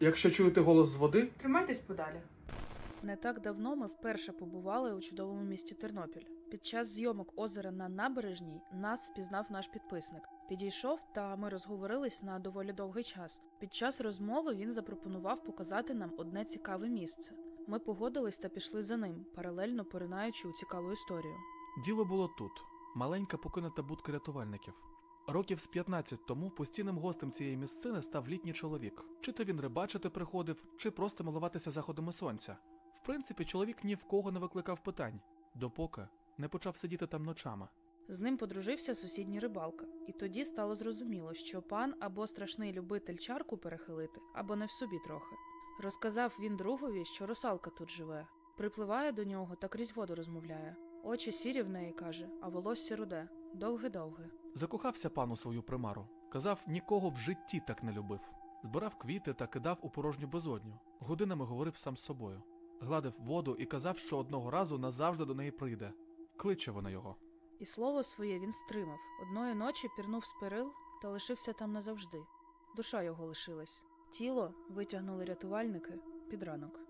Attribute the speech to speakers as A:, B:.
A: Якщо чуєте голос з води,
B: Тримайтесь подалі.
C: Не так давно ми вперше побували у чудовому місті Тернопіль. Під час зйомок озера на набережній нас впізнав наш підписник. Підійшов, та ми розговорились на доволі довгий час. Під час розмови він запропонував показати нам одне цікаве місце. Ми погодились та пішли за ним, паралельно поринаючи у цікаву історію.
D: Діло було тут маленька покинута будка рятувальників. Років з 15 тому постійним гостем цієї місцини став літній чоловік. Чи то він рибачити приходив, чи просто милуватися заходами сонця. В принципі, чоловік ні в кого не викликав питань, допоки не почав сидіти там ночами.
C: З ним подружився сусідній рибалка, і тоді стало зрозуміло, що пан або страшний любитель чарку перехилити, або не в собі трохи. Розказав він другові, що русалка тут живе. Припливає до нього та крізь воду розмовляє. Очі сірі в неї каже, а волосся руде, довге-довге.
D: Закохався пан у свою примару. Казав, нікого в житті так не любив. Збирав квіти та кидав у порожню безодню. Годинами говорив сам з собою. Гладив воду і казав, що одного разу назавжди до неї прийде. Кличе вона його.
C: І слово своє він стримав. Одної ночі пірнув з перил та лишився там назавжди. Душа його лишилась. Тіло витягнули рятувальники під ранок.